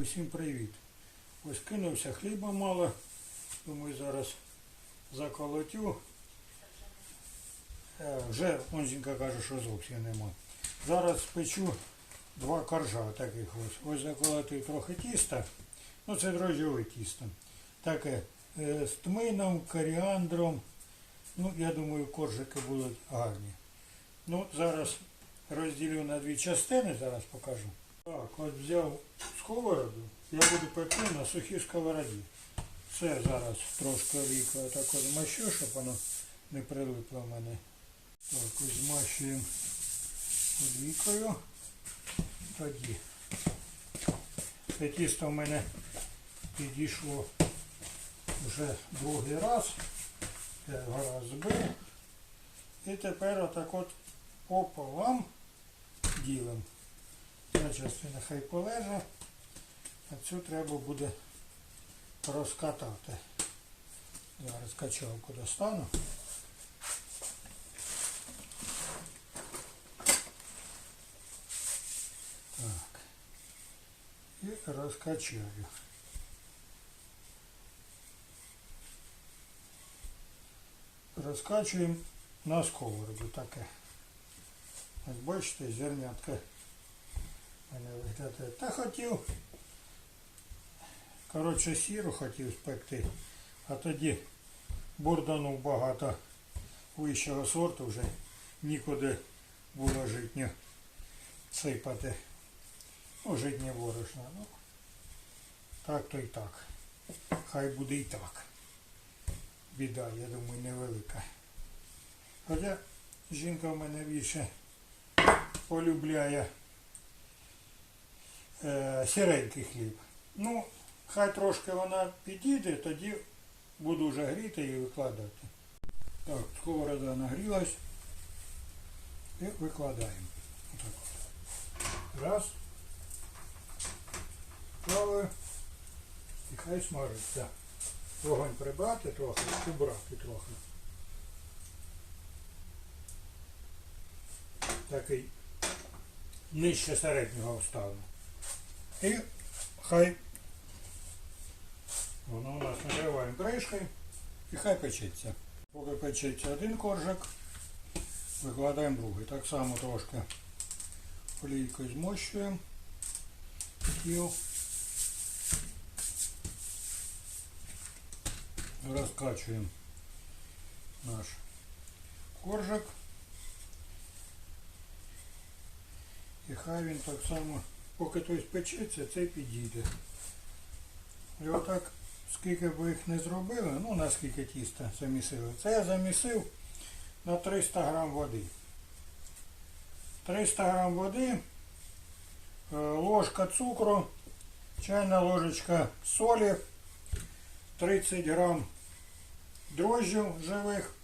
Усім привіт. Ось кинувся хліба мало. Думаю, зараз заколотю. Е, Вже он жінка каже, що зовсім нема. Зараз спечу два коржа таких ось. Ось заколотив трохи тіста. Ну це дрожжове тісто. Таке е, з тмином, коріандром. Ну, я думаю, коржики будуть гарні. Ну, зараз розділю на дві частини, зараз покажу. Так, от взяв сковороду, я буду пекти на сухій сковороді. Це зараз трошки олійкою так от змащу, щоб воно не прилипло в мене. Так, ось змащуємо олійкою. Тоді. Це тісто в мене підійшло вже другий раз. Раз збив. І тепер отак от пополам ділимо. Ця частина хай полеже, а цю треба буде розкатати. Зараз качалку достану. Так. І розкачаю. Розкачуємо на сковороду таке. Ось бачите, зернятка Та хотів, коротше, сіру хотів спекти, а тоді бурданув багато вищого сорту вже нікуди було житнє сипати. Ну, житнє борошно. Ну, так то й так. Хай буде і так. Біда, я думаю, невелика. Хоча жінка в мене більше полюбляє е, сіренький хліб. Ну, хай трошки вона підійде, тоді буду вже гріти і викладати. Так, сковорода нагрілась і викладаємо. Отак. Раз. Правою. І хай смажиться. Вогонь прибрати трохи, убрати трохи. Такий нижче середнього вставлю. І хай воно у нас накриваємо кришкою і хай печеться. Поки печеться один коржик, викладаємо другий. Так само трошки олійкою змощуємо тіл. Розкачуємо наш коржик. І хай він так само, Поки той спечеться, цей підійде. І отак, скільки б їх не зробили, ну наскільки тіста замісили. Це я замісив на 300 грам води. 300 грам води, е, ложка цукру, чайна ложечка солі, 30 грам дрожжів живих,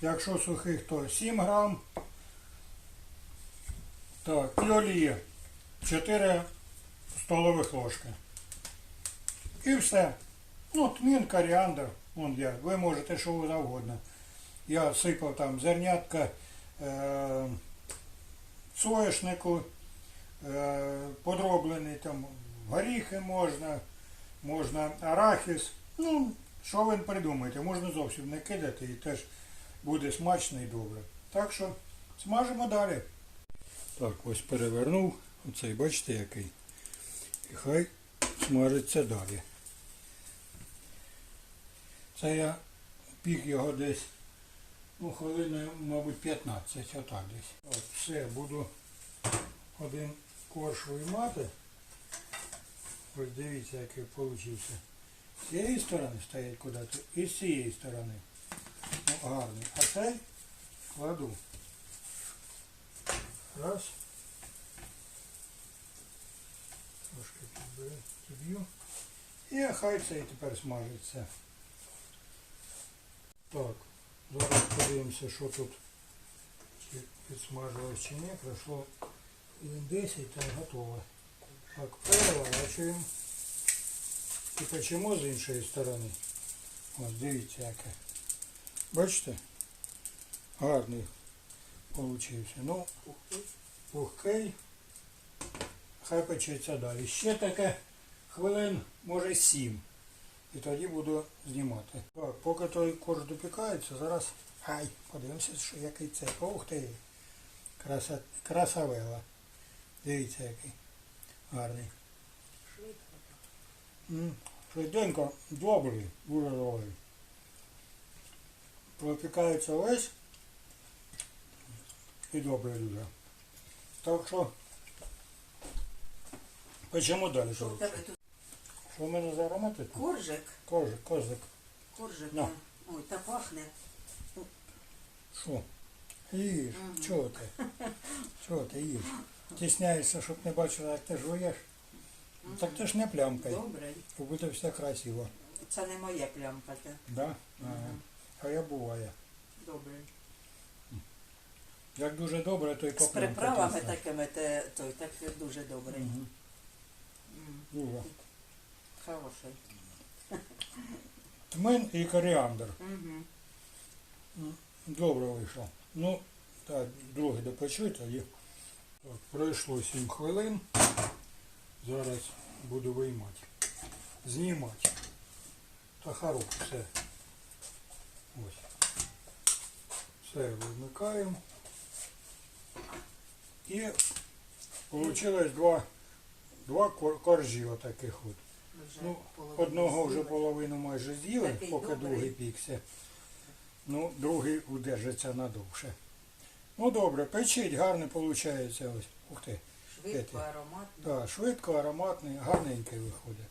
якщо сухих, то 7 грам. Так, і олія 4 столових ложки. І все. Ну, тмін, коріандр, вон я. Ви можете що завгодно. Я сипав там зернятка е, соняшнику, е, подроблений там горіхи можна, можна арахіс. Ну, що ви придумаєте, можна зовсім не кидати і теж буде смачно і добре. Так що смажимо далі. Так, ось перевернув. Оцей бачите який. І хай смажиться далі. Це я пік його десь, ну, хвилини, мабуть, 15, отак десь. От, все, буду один корж виймати. Ось дивіться, який получився. З цієї сторони стоять куди-то і з цієї сторони. Ну, гарний. А цей кладу. Раз. Трошки підб'ю. І хай цей тепер смажиться. Так, зараз подивимося, що тут чи підсмажилось чи ні. Пройшло хвилин 10 та готово. Так, переворачуємо. І печемо з іншої сторони. Ось дивіться яке. Бачите? Гарний получився. Ну, пухкий. Хай печеться далі. Ще таке хвилин, може, сім. І тоді буду знімати. Так, поки той корж допікається, зараз. Ай, подивимося, що який це. Ух ти. Краса, красавела. Дивіться який. Гарний. Швидко. Швиденько, добрий, дуже добрий. Пропікається весь і добрий дуже. Так що печемо далі. Що в тебе тут? Що в мене за аромати? Коржик. Кожик, козик. Коржик. На. Ой, та пахне. Що? Їж, Мгм. чого ти? Чого ти їж? Тісняєшся, щоб не бачила, як ти жуєш. Мгм. Так ти ж не плямкай, Добрий. щоб буде все красиво. Це не моє плямка. Це. Да? Ага. А я буває. Добрий. Як дуже добре, то й З приправами такими те, той так дуже добрий. Мгм. Дуже. Хороший. Тмин і коріандр. Угу. Добре вийшло. Ну, так, другий допечу тоді. Так, пройшло 7 хвилин. Зараз буду виймати. Знімати. Та хорош, все. Ось. Все вимикаємо. І вийшло два, два кор- коржі отаких от. Вже Ну, половину Одного вже з'їли. половину майже з'їли, Такий поки добрий. другий пікся. Ну, другий удержиться надовше. Ну добре, печить, гарно виходить. Ось. Ух ти. Швидко, ароматний. ароматно. Да, швидко, ароматний, гарненький виходить.